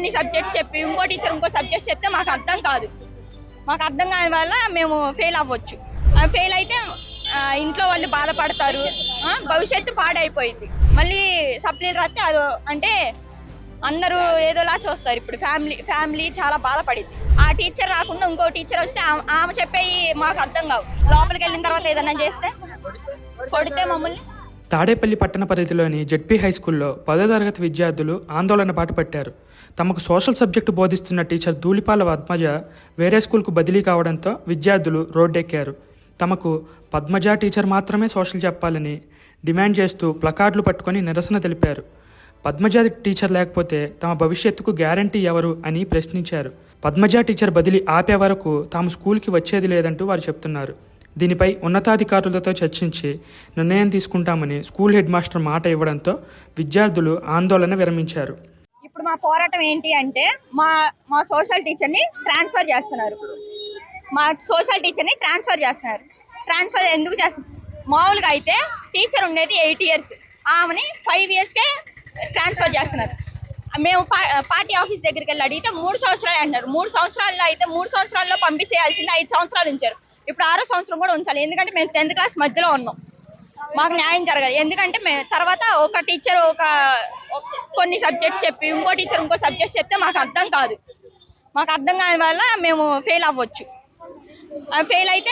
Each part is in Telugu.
కొన్ని సబ్జెక్ట్స్ చెప్పి ఇంకో టీచర్ ఇంకో సబ్జెక్ట్ చెప్తే మాకు అర్థం కాదు. మాకు అర్థం కాని వల్ల మేము ఫెయిల్ అవ్వచ్చు. ఫెయిల్ అయితే ఇంట్లో వాళ్ళు బాధపడతారు. భవిష్యత్తు పాడైపోయింది. మళ్ళీ సప్లీలు రాస్తే అది అంటే అందరూ ఏదోలా చూస్తారు. ఇప్పుడు ఫ్యామిలీ ఫ్యామిలీ చాలా బాధపడింది. ఆ టీచర్ రాకుండా ఇంకో టీచర్ వస్తే ఆమె- ఆమె చెప్పేవి మాకు అర్థం కావు. లోపలికి వెళ్ళిన తర్వాత ఏదైనా చేస్తే కొడితే మమ్మల్ని తాడేపల్లి పట్టణ పరిధిలోని జెడ్పీ హై స్కూల్లో పదో తరగతి విద్యార్థులు ఆందోళన బాట పట్టారు తమకు సోషల్ సబ్జెక్టు బోధిస్తున్న టీచర్ ధూళిపాల పద్మజ వేరే స్కూల్కు బదిలీ కావడంతో విద్యార్థులు రోడ్డెక్కారు. తమకు పద్మజ టీచర్ మాత్రమే సోషల్ చెప్పాలని డిమాండ్ చేస్తూ ప్లకార్డులు పట్టుకొని నిరసన తెలిపారు. పద్మజ టీచర్ లేకపోతే తమ భవిష్యత్తుకు గ్యారంటీ ఎవరు అని ప్రశ్నించారు. పద్మజ టీచర్ బదిలీ ఆపే వరకు తాము స్కూల్కి వచ్చేది లేదంటూ వారు చెప్తున్నారు. దీనిపై ఉన్నతాధికారులతో చర్చించి నిర్ణయం తీసుకుంటామని స్కూల్ హెడ్ మాస్టర్ మాట ఇవ్వడంతో విద్యార్థులు ఆందోళన విరమించారు. ఇప్పుడు మా పోరాటం ఏంటి అంటే మా మా సోషల్ టీచర్ని ట్రాన్స్ఫర్ చేస్తున్నారు. మా సోషల్ టీచర్ని ట్రాన్స్ఫర్ చేస్తున్నారు. ట్రాన్స్ఫర్ ఎందుకు చేస్తున్నారు మామూలుగా అయితే టీచర్ ఉండేది ఎయిట్ ఇయర్స్. ఆమెని ఫైవ్ ఇయర్స్కే ట్రాన్స్ఫర్ చేస్తున్నారు. మేము పార్టీ ఆఫీస్ దగ్గరికి వెళ్ళి అడిగితే మూడు సంవత్సరాలు అంటారు మూడు సంవత్సరాల్లో అయితే మూడు సంవత్సరాల్లో పంపించేయాల్సింది ఐదు సంవత్సరాలు ఉంచారు. ఇప్పుడు ఆరో సంవత్సరం కూడా ఉంచాలి. ఎందుకంటే మేము టెన్త్ క్లాస్ మధ్యలో ఉన్నాం. మాకు న్యాయం జరగదు ఎందుకంటే మే- తర్వాత ఒక టీచర్ ఒక కొన్ని సబ్జెక్ట్స్ చెప్పి ఇంకో టీచర్ ఇంకో సబ్జెక్ట్ చెప్తే మాకు అర్థం కాదు. మాకు అర్థం కాని వల్ల మేము ఫెయిల్ అవ్వచ్చు. ఫెయిల్ అయితే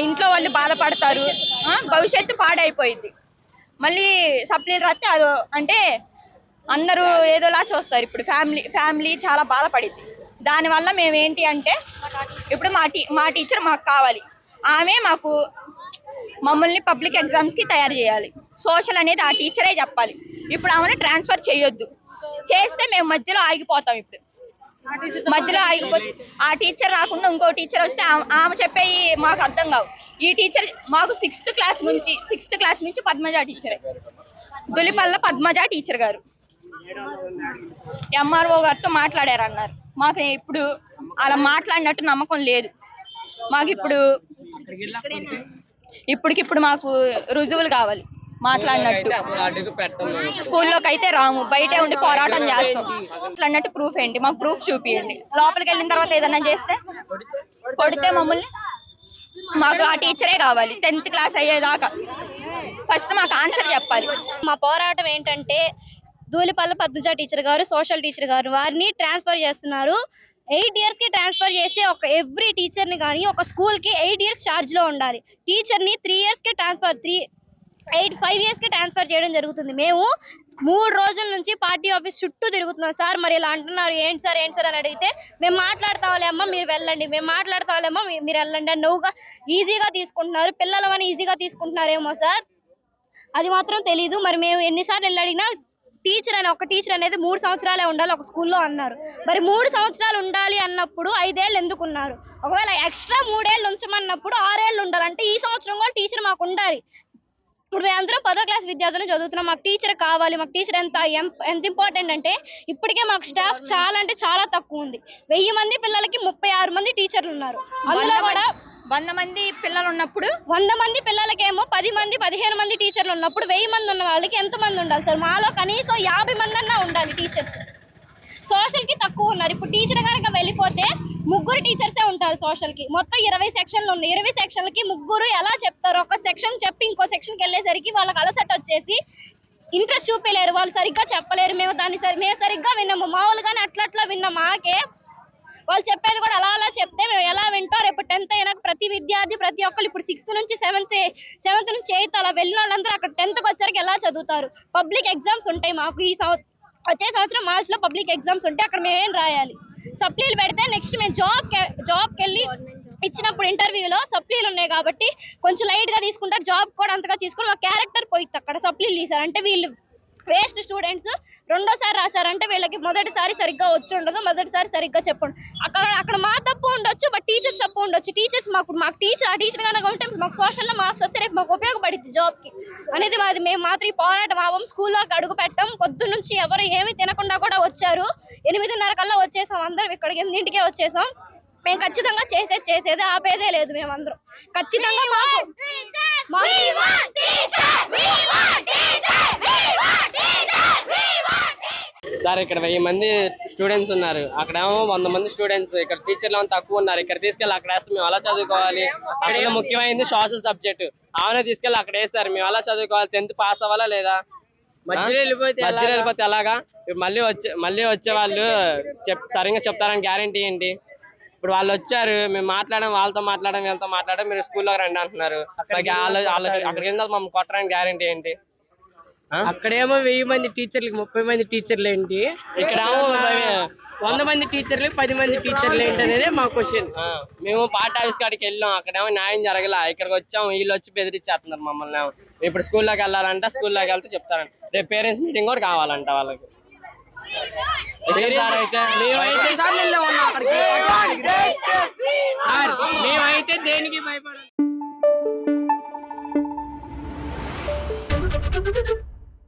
ఇంట్లో వాళ్ళు బాధపడతారు. భవిష్యత్తు పాడైపోయింది మళ్ళీ సప్లీలు రాస్తే అది అంటే అందరూ ఏదోలా చూస్తారు. ఇప్పుడు ఫ్యామిలీ ఫ్యామిలీ చాలా బాధపడింది దానివల్ల మేము ఏంటి అంటే ఇప్పుడు మా టీ మా టీచర్ మాకు కావాలి. ఆమె మాకు మమ్మల్ని పబ్లిక్ ఎగ్జామ్స్కి తయారు చేయాలి. సోషల్ అనేది ఆ టీచరే చెప్పాలి. ఇప్పుడు ఆమెను ట్రాన్స్ఫర్ చేయొద్దు. చేస్తే మేము మధ్యలో ఆగిపోతాం ఇప్పుడు. మధ్యలో ఆగిపోతే ఆ టీచర్ రాకుండా ఇంకో టీచర్ వస్తే ఆమె- చెప్పేవి మాకు అర్థం కావు. ఈ టీచర్ మాకు సిక్స్త్ క్లాస్ నుంచి సిక్స్త్ క్లాస్ నుంచి పద్మజ టీచరే. దులిపల్ల పద్మజ టీచర్ గారు. ఎంఆర్ఓ గారితో మాట్లాడారు అన్నారు మాకు ఇప్పుడు అలా మాట్లాడినట్టు నమ్మకం లేదు. మాకు ఇప్పుడు ఇప్పటికిప్పుడు మాకు రుజువులు కావాలి మాట్లాడినట్టు. స్కూల్లోకి అయితే రాము బయటే ఉండి పోరాటం చేస్తాం. అన్నట్టు ప్రూఫ్ ఏంటి? మాకు ప్రూఫ్ చూపియండి. లోపలికి వెళ్ళిన తర్వాత ఏదైనా చేస్తే కొడితే మమ్మల్ని మాకు ఆ టీచరే కావాలి. టెన్త్ క్లాస్ అయ్యేదాకా. ఫస్ట్ మాకు ఆన్సర్ చెప్పాలి. మా పోరాటం ఏంటంటే ధూళిపల్ల పద్మజ టీచర్ గారు సోషల్ టీచర్ గారు వారిని ట్రాన్స్ఫర్ చేస్తున్నారు. ఎయిట్ ఇయర్స్కి ట్రాన్స్ఫర్ చేసి ఒక ఎవ్రీ టీచర్ని కానీ ఒక స్కూల్కి ఎయిట్ ఇయర్స్ ఛార్జ్లో ఉండాలి. టీచర్ని త్రీ ఇయర్స్కి ట్రాన్స్ఫర్ త్రీ ఎయిట్ ఫైవ్ ఇయర్స్కి ట్రాన్స్ఫర్ చేయడం జరుగుతుంది. మేము మూడు రోజుల నుంచి పార్టీ ఆఫీస్ చుట్టూ తిరుగుతున్నాం. సార్ మరి ఇలా అంటున్నారు. ఏంటి సార్ ఏంటి సార్ అని అడిగితే మేము మాట్లాడతాంలే అమ్మా మీరు వెళ్ళండి. మేము మాట్లాడతాంలే అమ్మా మీరు వెళ్ళండి అని నువ్వుగా ఈజీగా తీసుకుంటున్నారు. పిల్లలు అని ఈజీగా తీసుకుంటున్నారేమో సార్. అది మాత్రం తెలీదు. మరి మేము ఎన్నిసార్లు వెళ్ళి అడిగినా టీచర్ అని ఒక టీచర్ అనేది మూడు సంవత్సరాలే ఉండాలి ఒక స్కూల్లో అన్నారు. మరి మూడు సంవత్సరాలు ఉండాలి అన్నప్పుడు ఐదేళ్ళు ఎందుకు ఉన్నారు ఒకవేళ ఎక్స్ట్రా మూడేళ్ళు ఉంచమన్నప్పుడు ఆరేళ్ళు ఉండాలి. అంటే ఈ సంవత్సరం కూడా టీచర్ మాకు ఉండాలి. ఇప్పుడు మేమందరం పదో క్లాస్ విద్యార్థులు చదువుతున్నాం. మాకు టీచర్ కావాలి మాకు టీచర్ ఎంత ఎంత ఇంపార్టెంట్ అంటే ఇప్పటికే మాకు స్టాఫ్ చాలా అంటే చాలా తక్కువ ఉంది. వెయ్యి మంది పిల్లలకి ముప్పై ఆరు మంది టీచర్లు ఉన్నారు. అందులో కూడా వంద మంది పిల్లలు ఉన్నప్పుడు వంద మంది పిల్లలకేమో పది మంది పదిహేను మంది టీచర్లు ఉన్నప్పుడు వెయ్యి మంది ఉన్న వాళ్ళకి ఎంత మంది ఉండాలి సార్? మాలో కనీసం యాభై మంది అన్నా ఉండాలి టీచర్స్ సోషల్కి తక్కువ ఉన్నారు. ఇప్పుడు టీచర్ కనుక వెళ్ళిపోతే ముగ్గురు టీచర్సే ఉంటారు సోషల్కి మొత్తం ఇరవై సెక్షన్లు ఉన్నాయి. ఇరవై సెక్షన్లకి ముగ్గురు ఎలా చెప్తారు? ఒక సెక్షన్ చెప్పి ఇంకో సెక్షన్కి వెళ్ళేసరికి వాళ్ళకి అలసట వచ్చేసి ఇంట్రెస్ట్ చూపించలేరు వాళ్ళు సరిగ్గా చెప్పలేరు. మేము దాన్ని సరి మేము సరిగ్గా విన్నాము మామూలుగానే అట్లా అట్లా విన్నాం. మాకే వాళ్ళు చెప్పేది కూడా అలా అలా చెప్తే మేము ఎలా వింటాం? రేపు టెన్త్ అయినాక ప్రతి విద్యార్థి ప్రతి ఒక్కరు ఇప్పుడు సిక్స్త్ నుంచి సెవెంత్ సెవెంత్ నుంచి ఎయిత్ అలా వెళ్ళిన వాళ్ళందరూ అక్కడ టెన్త్కి వచ్చరికి ఎలా చదువుతారు? పబ్లిక్ ఎగ్జామ్స్ ఉంటాయి మాకు ఈ వచ్చే సంవత్సరం మార్చిలో పబ్లిక్ ఎగ్జామ్స్ ఉంటాయి. అక్కడ మేము ఏం రాయాలి? సప్లీలు పెడితే నెక్స్ట్ మేము జాబ్ జాబ్కి వెళ్ళి ఇచ్చినప్పుడు ఇంటర్వ్యూలో సప్లీలు ఉన్నాయి కాబట్టి కొంచెం లైట్గా తీసుకుంటారు. జాబ్ కూడా అంతగా తీసుకుని మా క్యారెక్టర్ పోయిద్ది అక్కడ సప్లీలు తీసారు అంటే వీళ్ళు వేస్ట్ స్టూడెంట్స్ రెండోసారి రాశారంటే వీళ్ళకి మొదటిసారి సరిగ్గా వచ్చి ఉండదు మొదటిసారి సరిగ్గా చెప్పండి అక్కడ అక్కడ మా తప్పు ఉండొచ్చు బట్ టీచర్స్ తప్పు ఉండొచ్చు. టీచర్స్ మాకు మాకు టీచర్ ఆ టీచర్ కనుక ఉంటే మాకు సోషల్లో మార్క్స్ వస్తే రేపు మాకు ఉపయోగపడుద్ది జాబ్కి. అనేది మాది మేము మాత్రం ఈ పోరాటం ఆవం స్కూల్లోకి అడుగు పెట్టాం. పొద్దు నుంచి ఎవరు ఏమీ తినకుండా కూడా వచ్చారు. ఎనిమిదిన్నర కల్లా వచ్చేసాం అందరం ఇక్కడికి ఎనిమిదింటికే వచ్చేసాం. మేము ఖచ్చితంగా చేసేది చేసేది ఆపేదే లేదు మేమందరం. ఖచ్చితంగా మాకు మాకు సార్ ఇక్కడ వెయ్యి మంది స్టూడెంట్స్ ఉన్నారు. అక్కడేమో వంద మంది స్టూడెంట్స్. ఇక్కడ టీచర్లు ఏమో తక్కువ ఉన్నారు. ఇక్కడ తీసుకెళ్ళి అక్కడ వేస్తే మేము ఎలా చదువుకోవాలి? అసలు ముఖ్యమైనది సోషల్ సబ్జెక్ట్ ఆమె తీసుకెళ్ళి అక్కడ వేస్తారు మేము ఎలా చదువుకోవాలి? టెన్త్ పాస్ అవ్వాలా లేదా? మధ్యలో వెళ్ళిపోతే ఎలాగా? మళ్ళీ వచ్చే మళ్ళీ వచ్చే వాళ్ళు చెప్ సరిగ్గా చెప్తారని గ్యారంటీ ఏంటి? ఇప్పుడు వాళ్ళు వచ్చారు. మేము మాట్లాడడం వాళ్ళతో మాట్లాడడం వీళ్ళతో మాట్లాడడం మీరు స్కూల్లో రండి అంటున్నారు. వాళ్ళ వాళ్ళ అక్కడికి వెళ్ళిన మమ్మల్ని కొట్టడానికి గ్యారంటీ ఏంటి? అక్కడేమో వెయ్యి మంది టీచర్లకి ముప్పై మంది టీచర్లు ఏంటి? ఇక్కడేమో వంద మంది టీచర్లకి పది మంది టీచర్లు ఏంటి అనేది మా క్వశ్చన్. ఆ, మేము పార్ట్ ఆఫీస్ కాడికి వెళ్ళాం. అక్కడేమో న్యాయం జరగల. ఇక్కడికి వచ్చాం వీళ్ళు వచ్చి బెదిరించేస్తున్నారు మమ్మల్ని. ఇప్పుడు స్కూల్లోకి వెళ్ళాలంట స్కూల్లోకి వెళ్తే చెప్తారంట. రేపు పేరెంట్స్ మీటింగ్ కూడా కావాలంట వాళ్ళకి. మేమైతే దేనికి భయపడం